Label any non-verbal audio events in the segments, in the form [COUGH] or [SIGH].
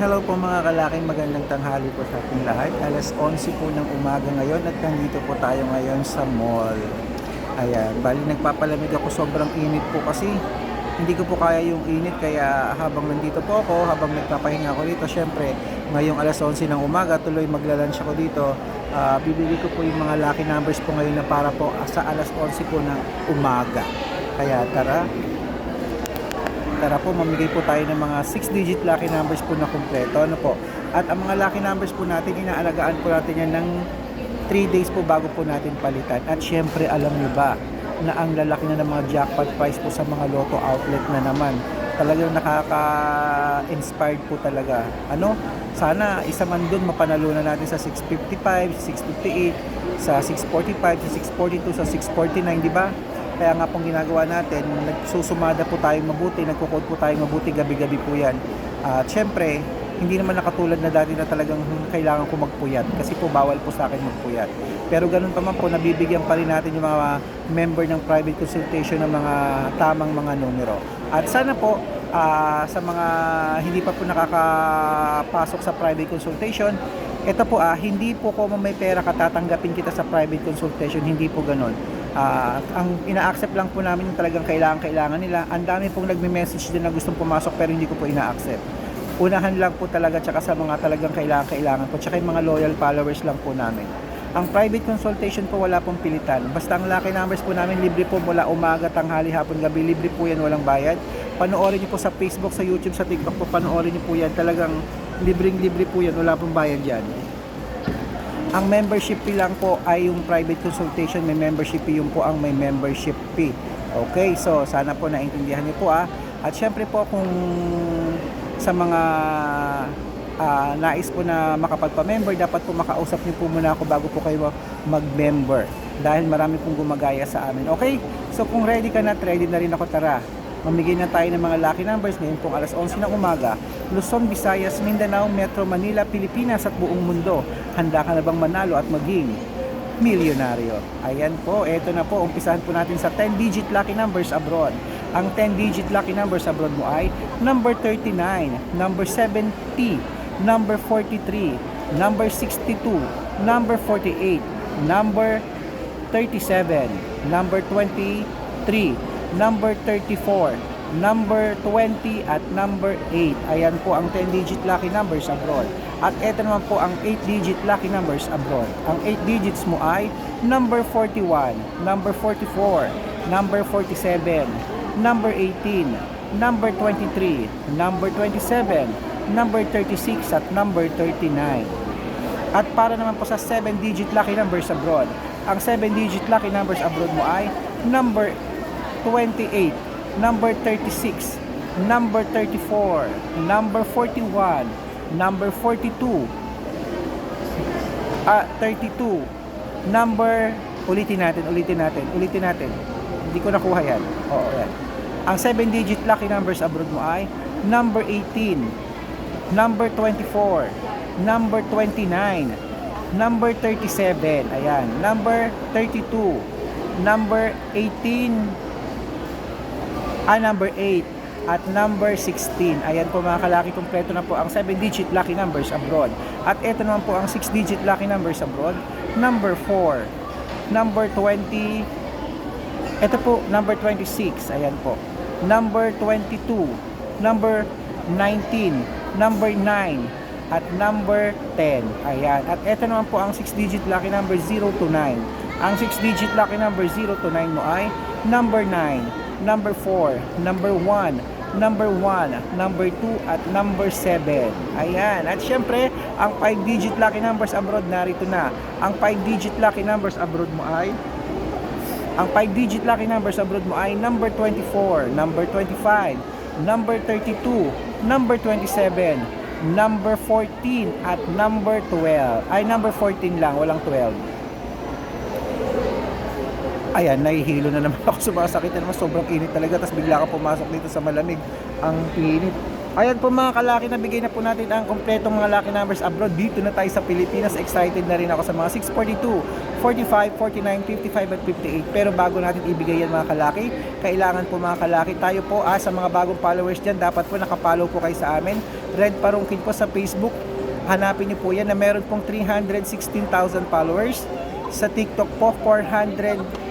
Hello po mga kalaking magandang tanghali po sa ating lahat. Alas 11 po ng umaga ngayon at nandito po tayo ngayon sa mall. Ayan, bali nagpapalamig ako sobrang init po kasi hindi ko po kaya yung init kaya habang nandito po ako, habang nagpapahinga ako dito, syempre ngayong alas 11 ng umaga tuloy maglalunch ako dito. Ah, bibili ko po yung mga lucky numbers po ngayon na para po sa alas 11 po ng umaga. Kaya tara, Tara po, mamigay po tayo ng mga 6-digit lucky numbers po na kumpleto. Ano po? At ang mga lucky numbers po natin, inaalagaan po natin yan ng 3 days po bago po natin palitan. At syempre, alam nyo ba na ang lalaki na ng mga jackpot price po sa mga lotto outlet na naman. Talagang nakaka-inspired po talaga. Ano? Sana isa man dun mapanalunan natin sa 655, 658, sa 645, sa 642, sa 649, di ba? Kaya nga pong ginagawa natin, nagsusumada po tayo mabuti, nagkukod po tayo mabuti gabi-gabi po yan. At syempre, hindi naman nakatulad na dati na talagang kailangan ko magpuyat kasi po bawal po sa akin magpuyat. Pero ganun pa man po, nabibigyan pa rin natin yung mga member ng private consultation ng mga tamang mga numero. At sana po, ah, sa mga hindi pa po nakakapasok sa private consultation, ito po ah, hindi po ko may pera katatanggapin kita sa private consultation, hindi po ganun. Ah, ang ina-accept lang po namin yung talagang kailangan-kailangan nila. Ang dami pong nagme-message din na gustong pumasok pero hindi ko po ina-accept. Unahan lang po talaga tsaka sa mga talagang kailangan-kailangan po tsaka yung mga loyal followers lang po namin. Ang private consultation po wala pong pilitan. Basta ang lucky numbers po namin libre po mula umaga, tanghali, hapon, gabi. Libre po yan, walang bayad. Panoorin niyo po sa Facebook, sa YouTube, sa TikTok po. Panoorin niyo po yan. Talagang libreng-libre po yan. Wala pong bayad yan. Ang membership fee lang po ay yung private consultation, may membership fee, yung po ang may membership fee. Okay, so sana po naintindihan niyo po ah. At syempre po kung sa mga ah, nais po na makapagpa-member, dapat po makausap niyo po muna ako bago po kayo mag-member. Dahil marami pong gumagaya sa amin. Okay? So kung ready ka na, ready na rin ako, tara. Mamigay na tayo ng mga lucky numbers ngayon pong alas 11 ng umaga. Luzon, Visayas, Mindanao, Metro Manila, Pilipinas at buong mundo. Handa ka na bang manalo at maging milyonaryo? Ayan po, eto na po. Umpisahan po natin sa 10-digit lucky numbers abroad. Ang 10-digit lucky numbers abroad mo ay number 39, number 70, number 43, number 62, number 48, number 37, number 23, number 34, number 20 at number 8. Ayan po ang 10-digit lucky numbers abroad. At ito naman po ang 8-digit lucky numbers abroad. Ang 8 digits mo ay number 41, number 44, number 47, number 18, number 23, number 27, number 36 at number 39. At para naman po sa 7-digit lucky numbers abroad, ang 7-digit lucky numbers abroad mo ay number 28, number 36, number 34, number 41, number 42, ah, 32, number, ulitin natin, ulitin natin, ulitin natin. Hindi ko nakuha yan. Oo, yan. Ang 7-digit lucky numbers abroad mo ay number 18, number 24, number 29, number 37, ayan, number 32, number 18, ah, number 8, at number 16. Ayan po mga kalaki, kompleto na po ang 7-digit lucky numbers abroad. At ito naman po ang 6-digit lucky numbers abroad. Number 4, number 20, ito po, number 26, ayan po. Number 22, number 19, number 9, at number 10. Ayan. At ito naman po ang 6-digit lucky number 0 to 9. Ang 6-digit lucky number 0 to 9 mo ay number 9, number 4, number 1, number 1, number 2, at number 7. Ayan. At syempre, ang 5-digit lucky numbers abroad narito na. Ang 5-digit lucky numbers abroad mo ay ang 5-digit lucky numbers abroad mo ay number 24, number 25, number 32, number 27, number 14, at number 12. Ay, number 14 lang, walang 12. Ayan, nahihilo na naman [LAUGHS] ako. Sumasakit na naman. Sobrang init talaga. Tapos bigla ka pumasok dito sa malamig. Ang init. Ayan po mga kalaki, nabigay na po natin ang kompletong mga lucky numbers abroad. Dito na tayo sa Pilipinas. Excited na rin ako sa mga 642, 45, 49, 55 at 58. Pero bago natin ibigay yan mga kalaki, kailangan po mga kalaki, tayo po ah, sa mga bagong followers dyan, dapat po nakapollow po kayo sa amin. Red Parungkin po sa Facebook. Hanapin niyo po yan na meron pong 316,000 followers. Sa TikTok po, 400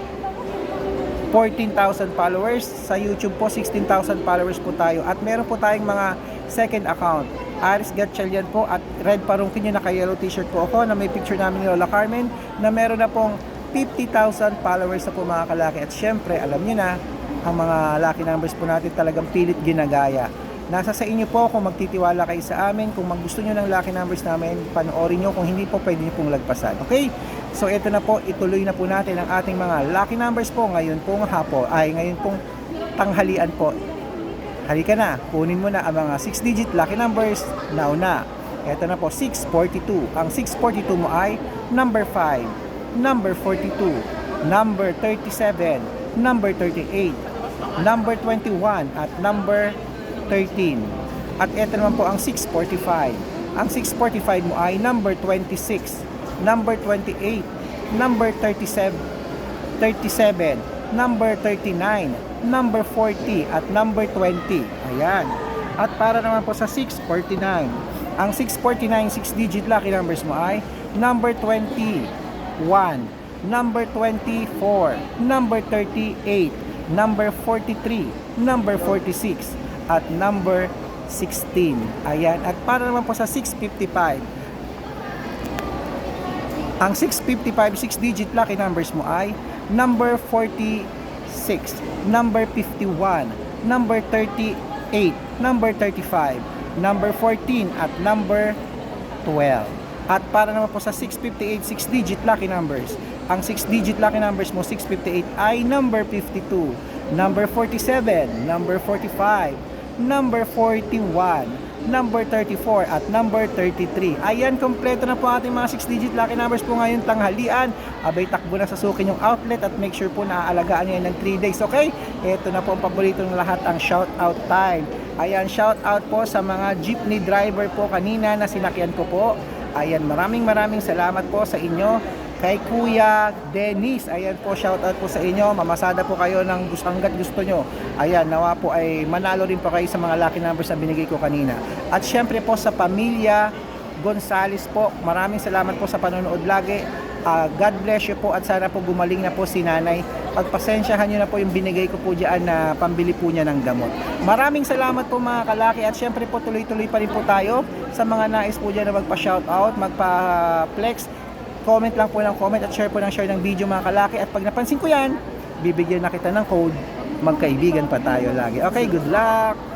14,000 followers. Sa YouTube po, 16,000 followers po tayo. At meron po tayong mga second account. Aris Gatchalian po at Red Parungkin yung naka-yellow t-shirt po ako na may picture namin ni Lola Carmen na meron na pong 50,000 followers na po mga kalaki. At syempre, alam niyo na, ang mga lucky numbers po natin talagang pilit ginagaya. Nasa sa inyo po kung magtitiwala kayo sa amin, kung maggusto nyo ng lucky numbers namin, panoorin nyo, kung hindi po pwede nyo pong lagpasan. Okay? So ito na po, ituloy na po natin ang ating mga lucky numbers po ngayon pong hapon, ay ngayon pong tanghalian po. Halika na, kunin mo na ang mga 6-digit lucky numbers, now na. Ito na po, 642. Ang 642 mo ay number 5, number 42, number 37, number 38, number 21, at number 13. At ito naman po ang 645. Ang 645 mo ay number 26, number 28, number 37, 37, number 39, number 40, at number 20. Ayan. At para naman po sa 649, ang 649 6-digit lucky numbers mo ay number 21, number 24, number 38, number 43, number 46, at number 16. Ayan. At para naman po sa 655, ang 655 6-digit lucky numbers mo ay number 46, number 51, number 38, number 35, number 14 at number 12. At para naman po sa 658 6-digit lucky numbers, ang 6-digit lucky numbers mo 658 ay number 52, number 47, number 45, number 41, number 34 at number 33. Ayan, kompleto na po ating mga 6-digit lucky numbers po ngayon tanghalian. Abay, takbo na sa sukin yung outlet at make sure po na aalagaan nyo yan ng 3 days, okay? Ito na po ang paborito ng lahat, ang shout out time. Ayan, shout out po sa mga jeepney driver po kanina na sinakyan ko po. Ayan, maraming maraming salamat po sa inyo kay Kuya Dennis. Ayan po, shout out po sa inyo. Mamasada po kayo ng gusto, hanggat gusto nyo. Ayan, nawa po ay manalo rin po kayo sa mga lucky numbers na binigay ko kanina. At syempre po sa pamilya Gonzales po, maraming salamat po sa panonood lagi. Ah, God bless you po at sana po gumaling na po si nanay. Pagpasensyahan nyo na po yung binigay ko po dyan na pambili po niya ng gamot. Maraming salamat po mga kalaki at syempre po tuloy-tuloy pa rin po tayo sa mga nais po dyan na magpa-shoutout, magpa-flex comment lang po ng comment at share po ng share ng video mga kalaki at pag napansin ko yan, bibigyan na kita ng code magkaibigan pa tayo lagi. Okay, good luck!